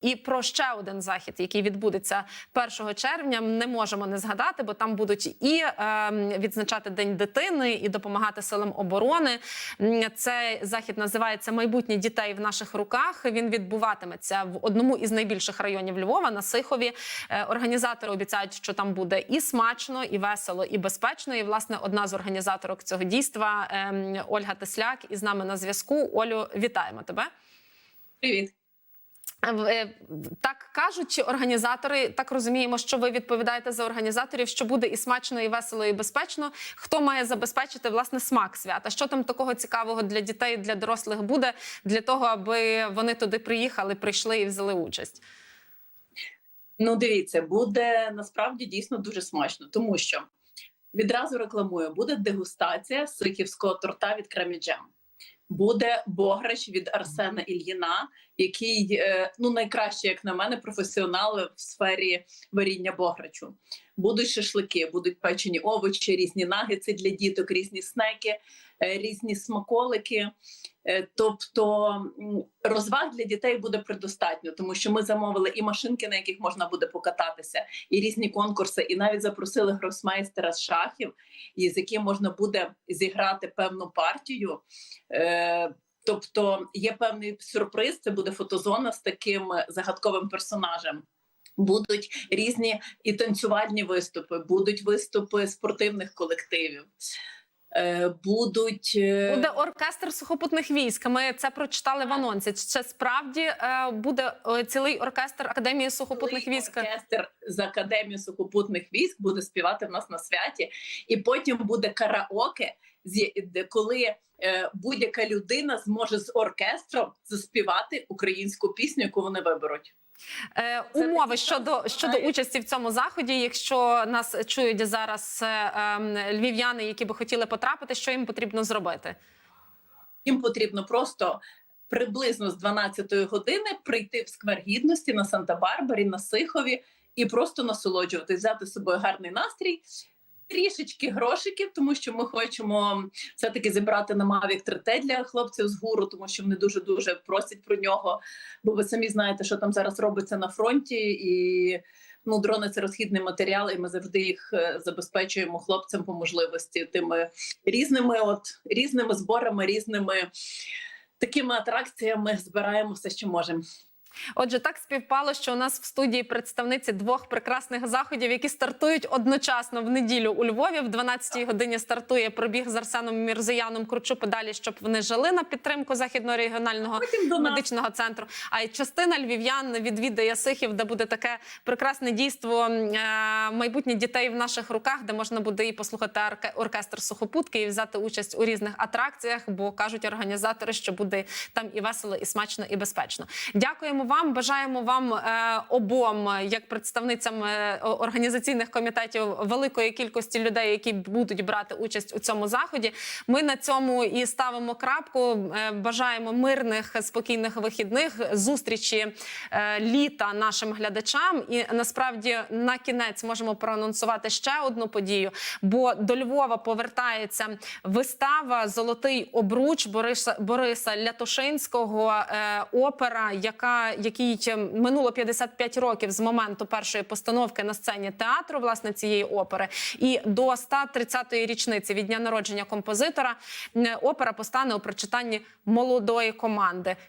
І про ще один захід, який відбудеться 1 червня, не можемо не згадати, бо там будуть і е, відзначати День дитини, і допомагати силам оборони. Цей захід називається Майбутнє дітей в наших руках. Він відбуватиметься в одному із найбільших районів Львова на Сихові. Е, Організатори обіцяють, що там буде і смачно, і весело, і безпечно. І власне одна з організаторок цього дійства ем, Ольга Тесляк із нами на зв'язку. Олю, вітаємо тебе. Привіт. Е, Так кажуть організатори, так розуміємо, що ви відповідаєте за організаторів, що буде і смачно, і весело, і безпечно. Хто має забезпечити власне смак свята? Що там такого цікавого для дітей, для дорослих буде для того, аби вони туди приїхали, прийшли і взяли участь? Ну, дивіться, буде насправді дійсно дуже смачно, тому що відразу рекламую: буде дегустація сихівського торта від Креміджем. Буде бограч від Арсена Ільїна, який е, ну найкраще, як на мене, професіонал в сфері варіння бограчу. Будуть шашлики, будуть печені овочі, різні нагетси для діток, різні снеки, е, різні смаколики. Е, Тобто розваг для дітей буде предостатньо, тому що ми замовили і машинки, на яких можна буде покататися, і різні конкурси, і навіть запросили гросмейстера з шахів, з яким можна буде зіграти певну партію. Е, Тобто є певний сюрприз. Це буде фотозона з таким загадковим персонажем. Будуть різні і танцювальні виступи, будуть виступи спортивних колективів. Е, будуть е, Буде оркестр сухопутних військ. Ми це прочитали в анонсі. Чи справді е, буде цілий оркестр академії сухопутних Цілий військ? оркестр з академії сухопутних військ буде співати в нас на святі, і потім буде караоке, коли е, будь-яка людина зможе з оркестром заспівати українську пісню, яку вони виберуть. Е, Це умови щодо щодо участі в цьому заході. Якщо нас чують зараз е, ем, львів'яни, які би хотіли потрапити, що їм потрібно зробити? Їм потрібно просто приблизно з 12-ї години прийти в сквер гідності на Санта-Барбарі, на Сихові і просто насолоджуватись, взяти з собою гарний настрій. Трішечки грошиків, тому що ми хочемо все таки зібрати на Mavic 3T для хлопців з гуру, тому що вони дуже дуже просять про нього. Бо ви самі знаєте, що там зараз робиться на фронті, і ну дрони це розхідний матеріал, і ми завжди їх е, забезпечуємо хлопцям по можливості тими різними, от різними зборами, різними такими атракціями збираємо все, що можемо. Отже, так співпало, що у нас в студії представниці двох прекрасних заходів, які стартують одночасно в неділю у Львові. В 12-й годині стартує пробіг з Арсеном Мірзияном Кручу педалі, щоб вони жили на підтримку західного регіонального медичного центру. А й частина львів'ян відвідає Сихів, де буде таке прекрасне дійство е, майбутнє дітей в наших руках, де можна буде і послухати орке- оркестр сухопутки, і взяти участь у різних атракціях. Бо кажуть організатори, що буде там і весело, і смачно, і безпечно. Дякуємо вам. Бажаємо вам е, обом, як представницям е, організаційних комітетів, великої кількості людей, які будуть брати участь у цьому заході. Ми на цьому і ставимо крапку. Е, Бажаємо мирних, спокійних вихідних зустрічі е, літа нашим глядачам. І насправді на кінець можемо проанонсувати ще одну подію. Бо до Львова повертається вистава Золотий обруч Бориса Бориса Лятошинського е, опера, яка якій е, минуло 55 років з моменту першої постановки на сцені театру, власне цієї опери, і до 130-ї річниці від дня народження композитора опера постане у прочитанні молодої команди.